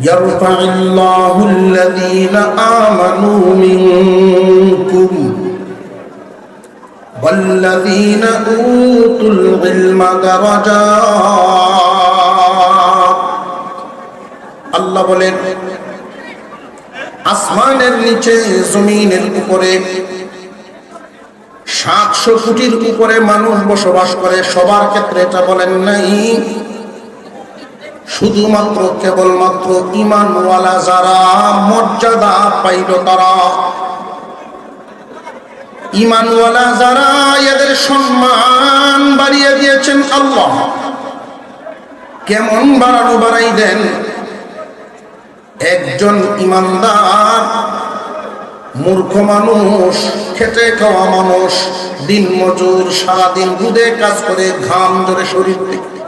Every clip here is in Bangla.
يرفع الله الذين آمنوا منكم والذين أوتوا العلم درجات আল্লাহ বলেন আসমানের নিচে জমিনের উপরে সাতশো কোটির উপরে মানুষ বসবাস করে সবার ক্ষেত্রে এটা বলেন নাই শুধুমাত্র কেবলমাত্র ইমানওয়ালা যারা মর্যাদা পাইল তারা। ইমানওয়ালা যারা এদের সম্মান বাড়িয়ে দিয়েছেন আল্লাহ। কেমন বাড়ানো বাড়াই দেন? একজন ইমানদার, মূর্খ মানুষ, খেটে খাওয়া মানুষ দিন মজুর সারাদিন দুধে কাজ করে ঘাম ধরে শরীর থেকে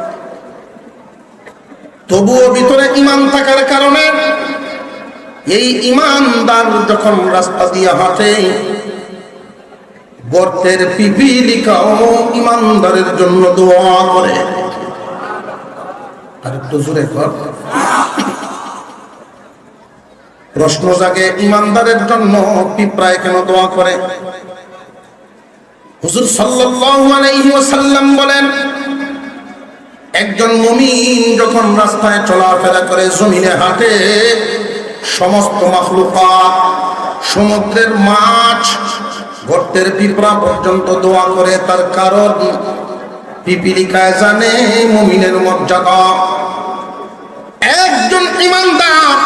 তবুও ভিতরে ইমান থাকার কারণে এই ইমানদার যখন রাস্তা দিয়ে হাঁটে, গর্তের পিপিলিকাও ইমানদারের জন্য দোয়া করে। প্রশ্ন জাগে ইমানদারের জন্য পিঁপড়ায় কেন দোয়া করে? হুজুর সাল্লাল্লাহু আলাইহি ওয়াসাল্লাম বলেন একজন মমিন যখন রাস্তায় চলাফেরা করে জমিনে হাঁটে, সমস্ত সমুদ্রের মাছ, গর্তের পিঁপড়া পর্যন্ত দোয়া করে তার কারণ। পিপিলিকায় জানে মমিনের মর্যাদা। একজন ইমানদার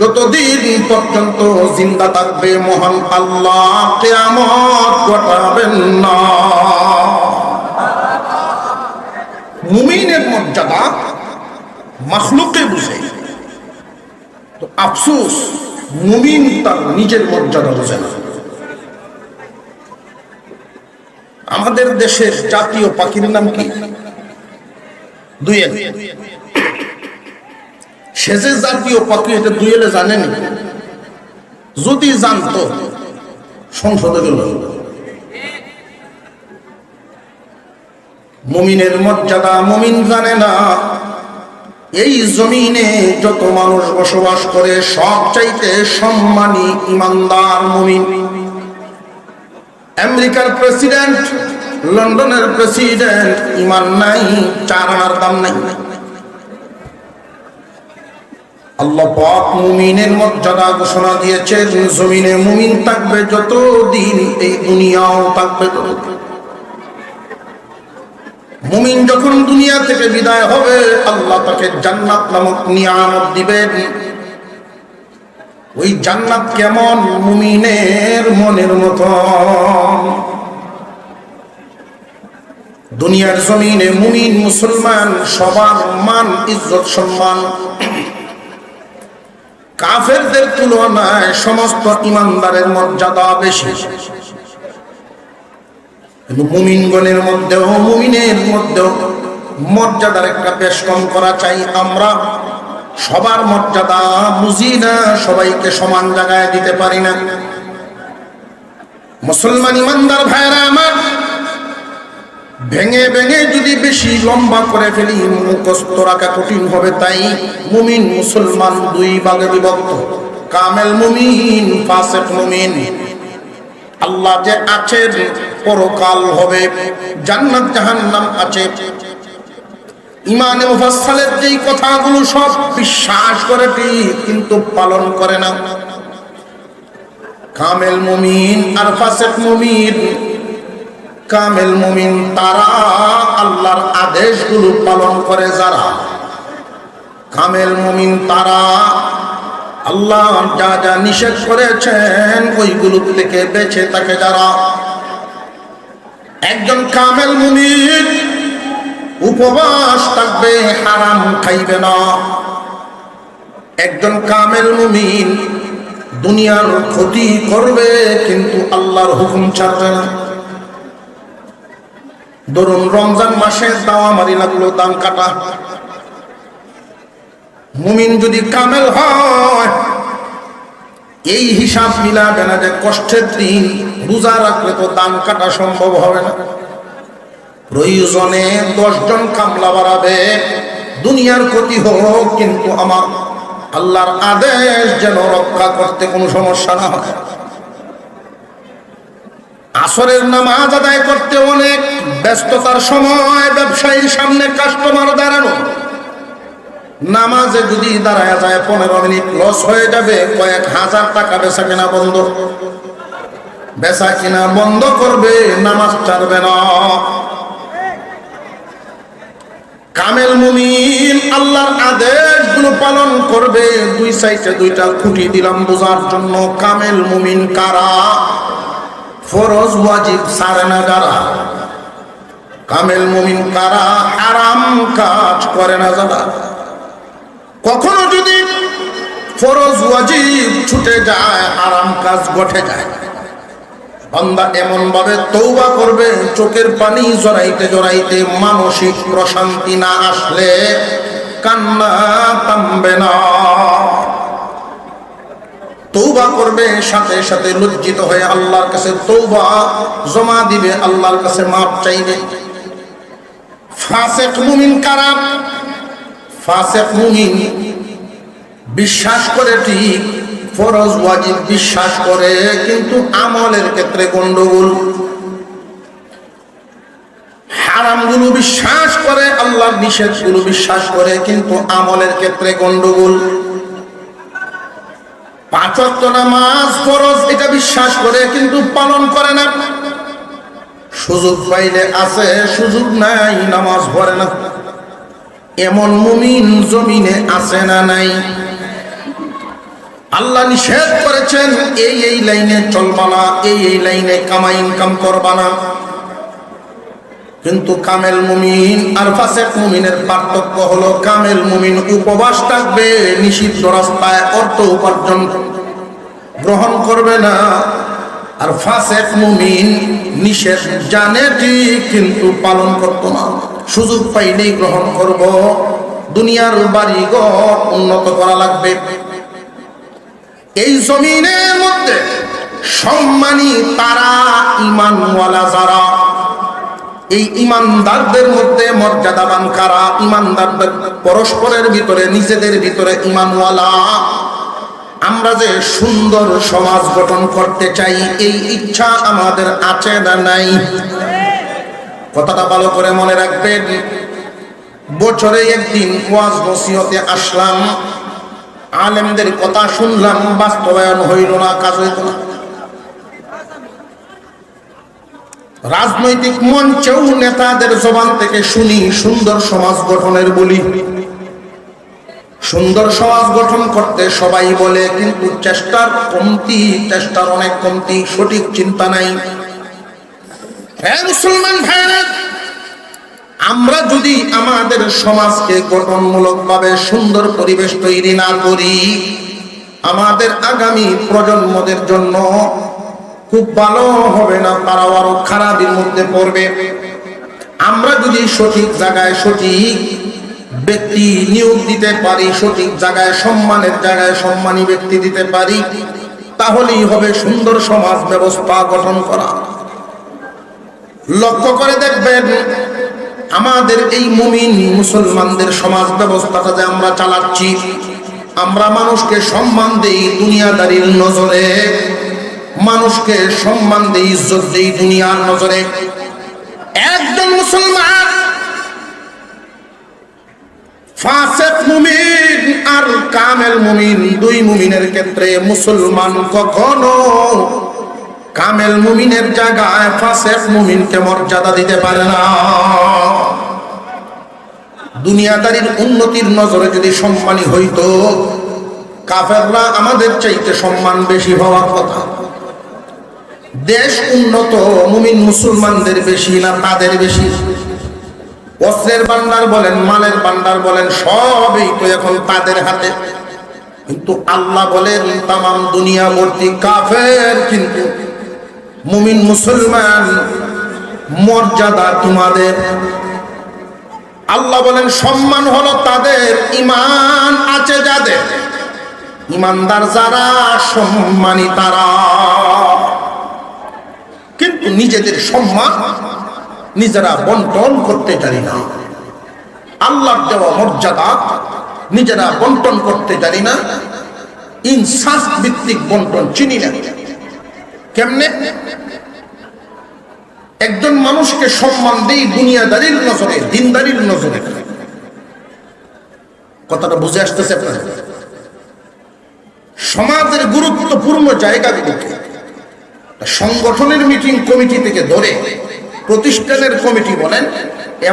যতদিন পর্যন্ত জিন্দা থাকবে, মহান আল্লাহ কেয়ামত ঘটাবেন না। মুমিনের মর্যাদা মাখলুকে বুঝে। তো আফসোস, মুমিন তার নিজের মর্যাদা বোঝে না। আমাদের দেশের জাতীয় পাখির নাম কি? দুয়েল সে জাতীয় পাখি, এটা দুয়েলে জানেন? যদি জানতো, সংসদে গেল মুমিনের মর্যাদা মুমিন জানে না। এই জমিনে যত মানুষ বসবাস করে, সব চাইতে সম্মানী, ইমানদার মুমিন। আমেরিকার প্রেসিডেন্ট, লন্ডনের প্রেসিডেন্ট, ইমান নাই, চার আনার দাম নাই। আল্লাহ মুমিনের মর্যাদা ঘোষণা জমিনে মুমিন থাকবে এই থাকবে মুমিন যখন দুনিয়া থেকে বিদায় হবে, আল্লাহ তাকে জান্নাত নামক নিয়ামত দিবেন। ওই জান্নাত কেমন? মুমিনের মনের মতো দুনিয়ার জমিনে মুমিন, মুসলমান, সবার মান, ইজ্জত, সম্মান। কাফেরদের তুলনায় সমস্ত ইমানদারের মর্যাদা বেশি। মুমিনগণের মধ্যেও, মুমিনের মধ্যেও মর্যাদার একটা বেশ কম করা চাই আমরা। সবার মর্যাদা বুঝি না সবাইকে সমান জায়গায় দিতে পারি না। মুসলমান ইমানদার ভাইরা আমার, ভেঙে ভেঙে যদি বেশি লম্বা করে ফেলি, মুখস্থ রাখা কঠিন হবে তাই মুমিন মুসলমান দুই ভাগে বিভক্ত। কামেল মুমিন, ফাসেক মুমিন। আল্লাহ যে আছেন পরকাল হবে। জান্নাত জাহান্নাম আছে। ইমানে মুফাসসালের যেই কথাগুলো সব বিশ্বাস করে কিন্তু পালন করে না। কামেল মুমিন, আর মুমিন। কামেল মুমিন তারা আল্লাহর আদেশগুলো পালন করে যারা। কামেল মুমিন তারা আল্লাহ যা যা নিষেধ করেছেন ওইগুলো থেকে বেঁচে থাকে যারা। একজন কামেল মুমিন, উপবাস থাকবে, হারাম খাইবে না। একজন কামেল মুমিন দুনিয়ার ক্ষতি করবে, কিন্তু আল্লাহর হুকুম ছাড়বে না। ধরুন, রমজান মাসে দাওয়া মারি লাগল, দান কাটা। মুমিন যদি কামেল হয়, এই হিসাব মিলাবে না যে কষ্টের দিন রোজা রাখলে তো দান কাটা সম্ভব হবে না। প্রয়োজনে দশজন কামলা বাড়াবে দুনিয়ার ক্ষতি হোক, কিন্তু আমার আল্লাহর আদেশ যেন রক্ষা করতে কোনো সমস্যা না হয়। আসরের নামাজ আদায় করতে অনেক ব্যস্ততার সময় ব্যবসায়ীর সামনে কাস্টমার দাঁড়ানো। নামাজে যদি দাঁড়ায় যায়, পনেরো মিনিট লস হয়ে যাবে, কয়েক হাজার টাকা বেচা কেনা বন্ধ। বেচা কিনা বন্ধ করবে, নামাজ ছাড়বে না। কামেল মুমিন আল্লাহর আদেশগুলো পালন করবে। দুই সাইডে দুইটা খুঁটি দিলাম বোঝার জন্য। কামেল মুমিন কারা? ফরজ, ওয়াজিব, সারে না যারা? কামেল মুমিন কারা? আরাম কাজ করে না যারা? কখনো যদি ফরজ, ওয়াজিব ছুটে যায় আরাম কাজ ঘটে যায়। বান্দা এমন ভাবে তৌবা করবে, চোখের পানি জড়াইতে জড়াইতে মানসিক প্রশান্তি না আসলে কান্না থামবে না। তৌবা করবে, সাথে সাথে লজ্জিত হয়ে আল্লাহর কাছে তৌবা জমা দিবে, আল্লাহর কাছে মাপ চাইবে। ফাসেক মুমিন কারাম ফাসেক মুমিন বিশ্বাস করে ঠিক ফরজ, ওয়াজিব বিশ্বাস করে, কিন্তু আমলের ক্ষেত্রে গন্ডগোল। হারামগুলো বিশ্বাস করে আল্লাহর নিষেধগুলো বিশ্বাস করে, কিন্তু আমলের ক্ষেত্রে গন্ডগোল। পাঁচত্ব নামাজ ফরজ, এটা বিশ্বাস করে, কিন্তু পালন করে না। সুযোগ পাইলে আছে, সুযোগ নাই, নামাজ পড়ে না। এমন মুমিন জমিনে আছে না নাই? আল্লাহ নিষেধ করেছেন, এই এই লাইনে চলবা না, এই এই লাইনে কামাই ইনকাম করবা না। কিন্তু কামেল মুমিন, আর ফাসেক মুমিনের পার্থক্য হলো কামেল মুমিন উপবাস থাকবে, নিষিদ্ধ রাস্তায় অর্থ উপার্জন গ্রহণ করবে না। আর ফাসেক মুমিন নিষেধ জানে ঠিক, কিন্তু পালন করতো না। সুযোগ পাইলেই গ্রহণ করব। দুনিয়ার বাড়ি ঘর উন্নত করা লাগবে। এই জমিনের মধ্যে সম্মানী তারা ইমানওয়ালা যারা, এই ইমানদারদের মধ্যে মর্যাদাবান কারা? ইমানদারদের পরস্পরের ভিতরে, নিজেদের ভিতরে ইমানওয়ালা। আমরা যে সুন্দর সমাজ গঠন করতে চাই, এই ইচ্ছা আমাদের আছে না নাই? কথাটা ভালো করে মনে রাখবেন। বছরে একদিন ওয়াজ নসিহতে আসলাম। আলেমদের কথা শুনলাম, বাস্তবায়ন হইল না, কাজ হইল না। রাজনৈতিক মঞ্চেও নেতাদের জবান থেকে শুনি সুন্দর সমাজ গঠনের বলি। সুন্দর সমাজ গঠন করতে সবাই বলে, কিন্তু চেষ্টার কমতি, চেষ্টার অনেক কমতি, সঠিক চিন্তা নাই। হ্যাঁ মুসলমান ভাইরা আমরা যদি আমাদের সমাজকে গঠনমূলক ভাবে সুন্দর পরিবেশ তৈরি না করি, আমাদের আগামী প্রজন্মদের জন্য খুব ভালো হবে না, তারাও আরও খারাপের মধ্যে পড়বে। আমরা যদি সঠিক জায়গায় সঠিক ব্যক্তি নিয়োগ দিতে পারি, সঠিক জায়গায় সম্মানের জায়গায় সম্মানী ব্যক্তি দিতে পারি, তাহলেই হবে সুন্দর সমাজ ব্যবস্থা গঠন করা। লক্ষ্য করে দেখবেন আমাদের এই মুমিন মুসলমানদের সমাজ ব্যবস্থাটা যে আমরা চালাচ্ছি। আমরা মানুষকে সম্মান দেই দুনিয়াদারির নজরে। মানুষকে সম্মান দেই ইজ্জত দেই দুনিয়ার নজরে। একজন মুসলমান ফাসেক মুমিন আর কামেল মুমিন দুই মুমিনের ক্ষেত্রে মুসলমান কখনো কামেল মুমিনের জায়গায় ফাসেক মুমিনকে মর্যাদা দিতে পারে না। দুনিয়াদারির উন্নতির নজরে যদি সম্মানী হইতো, কাফেররা আমাদের চাইতে সম্মান বেশি হওয়ার কথা। দেশ উন্নত, মুমিন মুসলমানদের বেশি না তাদের বেশি? অস্ত্রের ভান্ডার বলেন, মালের ভান্ডার বলেন, সবই তো এখন তাদের হাতে। কিন্তু আল্লাহ বলেন তাম দুনিয়া ভর্তি কাফের কিন্তু মুমিন মুসলমান, মর্যাদা তোমাদের। আল্লাহ বলেন, সম্মান হলো তাদের ইমান আছে যাদের। ইমানদার যারা, সম্মানী তারা। কিন্তু নিজেদের সম্মান নিজেরা বন্টন করতে জানি না। আল্লাহর দেওয়া মর্যাদা নিজেরা বন্টন করতে জানি না। ইনসাফ ভিত্তিক বন্টন চিনি না। কেমনে? একজন মানুষকে সম্মান দেই দুনিয়াদারির নজরে, দিনদারির নজরে। কথাটা বুঝে আসতেছে আপনাদের সমাজের গুরুত্বপূর্ণ জায়গা জায়গাগুলোকে সংগঠনের মিটিং কমিটি থেকে ধরে প্রতিষ্ঠানের কমিটি বলেন,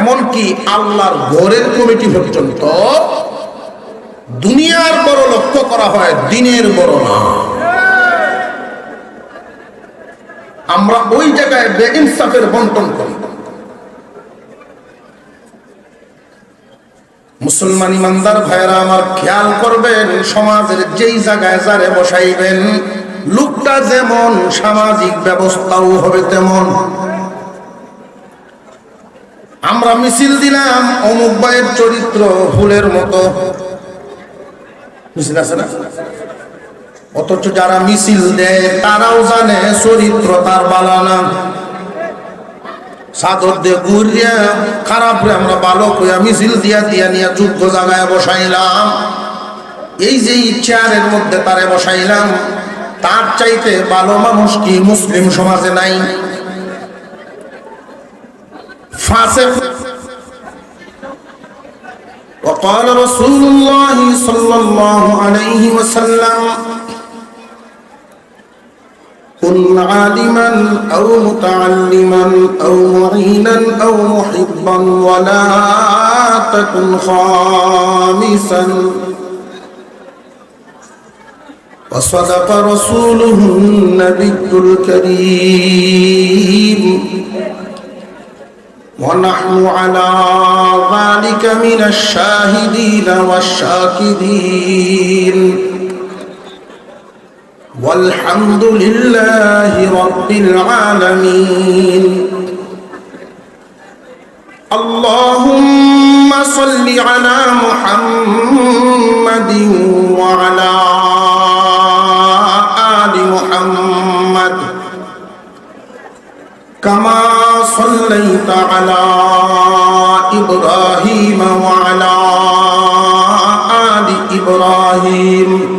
এমনকি আল্লাহর ঘরের কমিটি পর্যন্ত দুনিয়ার বড় লক্ষ্য করা হয় দিনের বড় না। আমরা ওই জায়গায় বেইনসাফের বন্টন করি। মুসলমান ইমানদার ভাইরা আমার খেয়াল করবেন, সমাজের যেই জায়গায় যারে বসাইবেন, লোকটা যেমন সামাজিক ব্যবস্থাও হবে তেমন। আমরা মিছিল দিলাম, অমুক ভাইয়ের চরিত্র ফুলের মতো। আছে না? অথচ যারা মিছিল দেয় তারাও জানে চরিত্র তার বালানা সাদর দিয়ে ঘুরিয়া খারাপ রে আমরা ভালো কইয়া মিছিল দিয়া দিয়া নিয়া যোগ্য জায়গায় বসাইলাম এই যে চেয়ারের মধ্যে তারে বসাইলাম তার চাইতে ভালো মানুষ কি মুসলিম সমাজে নাই ফাসে وقال رسول الله صلى الله عليه وسلم كن عالما أو متعلما أو معينا أو محبا ولا تكن خامسا. وصدق رسوله النبي الكريم. ونحن على ذلك من الشاهدين والشاكرين. والحمد لله رب العالمين اللهم صل على محمد وعلى آل محمد كما صليت على إبراهيم وعلى آل إبراهيم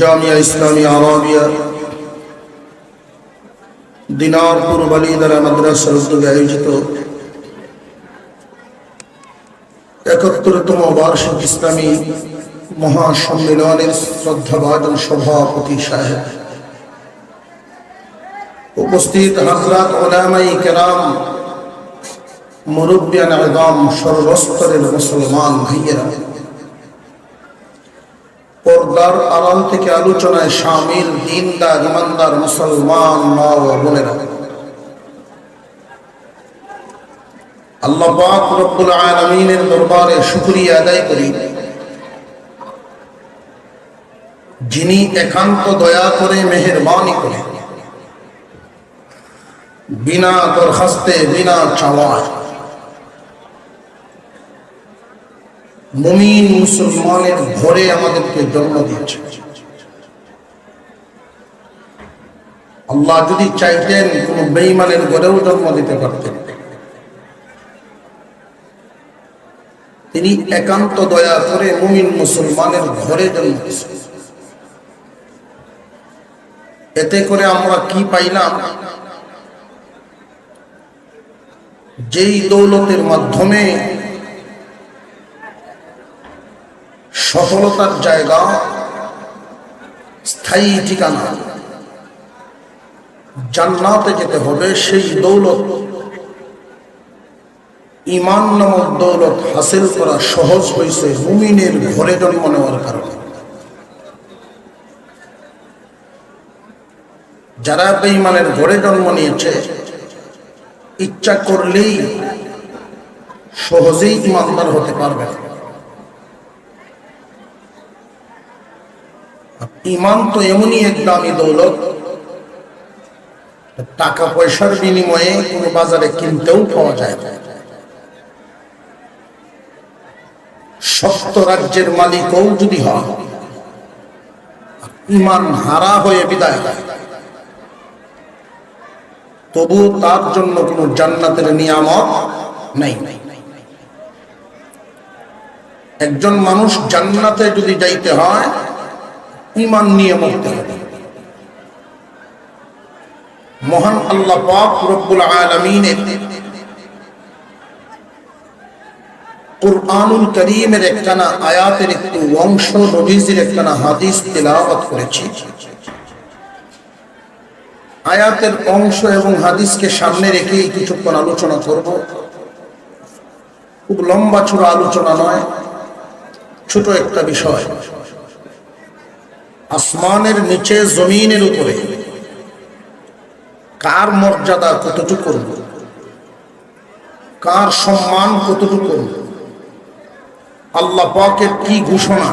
জামিয়া ইসলামী আরবিয়া। দিনারপুর বালিদারা মাদ্রাসার উদ্যোগে আয়োজিত একাত্তরতম বার্ষিক ইসলামী মহাসম্মেলনের শ্রদ্ধাভাজন সভাপতি সাহেব। উপস্থিত হজরত ওলামাই কেরাম, মুরব্বিয়ান আদম, সর্বস্তরের মুসলমান ভাইয়েরা। পর্দার আড়াল থেকে আলোচনায় সামিল দিনদার, ইমানদার মুসলমান মা ও বোনেরা। আল্লাহ পাক রব্বুল আলামিনের দরবারে শুকরিয়া আদায় করি। যিনি একান্ত দয়া করে মেহেরবানি করে বিনা দরখাস্তে, বিনা চাওয়ায়। মুমিন মুসলমানের ঘরে আমাদেরকে জন্ম দিয়েছে। আল্লাহ যদি চাইতেন কোন বেইমানের ঘরেও জন্ম দিতে পারতেন। তিনি একান্ত দয়া করে মুমিন মুসলমানের ঘরে জন্ম এতে করে আমরা কি পাইলাম? যেই দৌলতের মাধ্যমে সফলতার জায়গা, স্থায়ী ঠিকানা। জান্নাতে যেতে হবে সেই দৌলত। ইমান নামক দৌলত হাসিল করা সহজ হয়েছে মুমিনের ঘরে জন্ম নেওয়ার কারণে। যারা বেঈমানের ঘরে জন্ম নিয়েছে, ইচ্ছা করলেই সহজেই ইমানদার হতে পারবে না। ইমান তো এমনই এক দামি দৌলত। টাকা পয়সার বিনিময়ে কোনো বাজারে কিনতেও পাওয়া যায় না। সপ্ত রাজ্যের মালিকও যদি হয় ইমান হারা হয়ে বিদায় দেয় তবুও তার জন্য কোনো জান্নাতের নিয়ামত নাই। একজন মানুষ জান্নাতে যদি যাইতে হয় ইমান নিয়ে মরতে হবে। মহান আল্লাহ পাক রব্বুল আলামিনের কুরআনুল করিমের একখানা আয়াতের একটু অংশ, নবীজির একখানা হাদিস তেলাওয়াত করেছি। আয়াতের অংশ এবং হাদিসকে সামনে রেখেই কিছুক্ষণ আলোচনা করব। খুব লম্বা, ছোট আলোচনা নয়, ছোট একটা বিষয়। আসমানের নিচে, জমিনের উপরে। কার মর্যাদা কতটুকু করব? কার সম্মান কতটুকু করব? আল্লাহ পাকের কি ঘোষণা?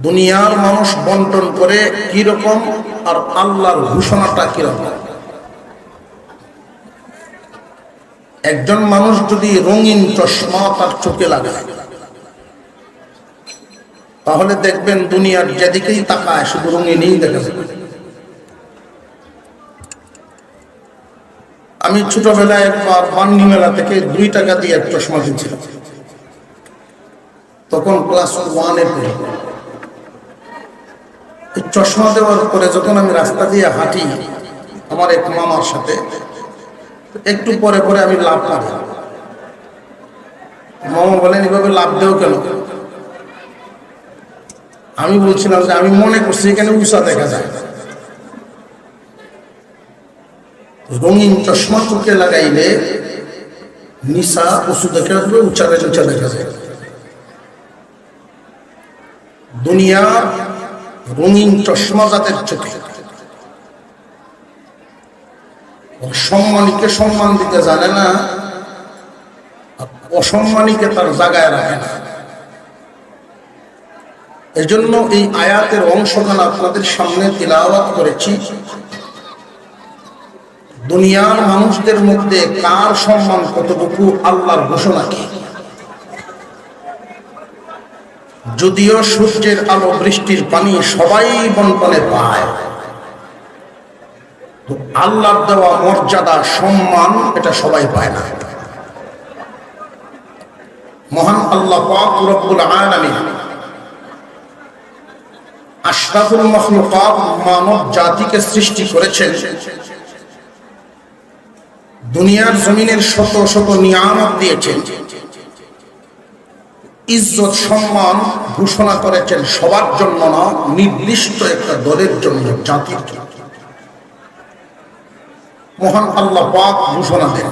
দুনিয়ার মানুষ বন্টন করে কি রকম আর আল্লাহর ঘোষণাটা কীরকম? একজন মানুষ যদি রঙিন চশমা তার চোখে লাগায় তাহলে দেখবেন দুনিয়ার যেদিকেই তাকায়, শুধু রঙিনই দেখা যাবে আমি ছোটবেলায় একবার বান্নি মেলা থেকে দুই টাকা দিয়ে এক চশমা কিনছিলাম। তখন ক্লাস ওয়ানে এই চশমা দেওয়ার পরে যখন আমি রাস্তা দিয়ে হাঁটি, আমার এক মামার সাথে, একটু পরে পরে আমি লাভ পাই মামা বলেন, এভাবে লাভ দেও কেন? আমি বলছিলাম যে আমি মনে করছি এখানে উষা দেখা যায়। রঙিন চশমা চোখে লাগাইলে নিশা পশু দেখা যাবে উঁচারে উঁচা দেখা যায়। দুনিয়া রঙিন চশমা যাদের চোখে। সম্মানীকে সম্মান দিতে জানে না অসম্মানীকে তার জায়গায় রাখে না। এজন্য এই আয়াতের অংশখান আপনাদের সামনে তিলাওয়াত করেছি। দুনিয়ার মানুষদের মধ্যে কার সম্মান কতটুকু আল্লাহর ঘোষণা কি? যদিও সূর্যের আলো, বৃষ্টির পানি সবাই বন্টনে পায় আল্লাহর দেওয়া মর্যাদা, সম্মান এটা সবাই পায় না। মহান আল্লাহ পাক রব্বুল আলামিন আশরাফুল মখলুকাত মানব জাতিকে সৃষ্টি করেছেন। দুনিয়ার জমিনের শত শত নিয়ামত দিয়েছেন। ইজ্জত, সম্মান ঘোষণা করেছেন সবার জন্য না, নির্দিষ্ট একটা দলের জন্য, জাতির মহান আল্লাহ পাক ঘোষণা দেন।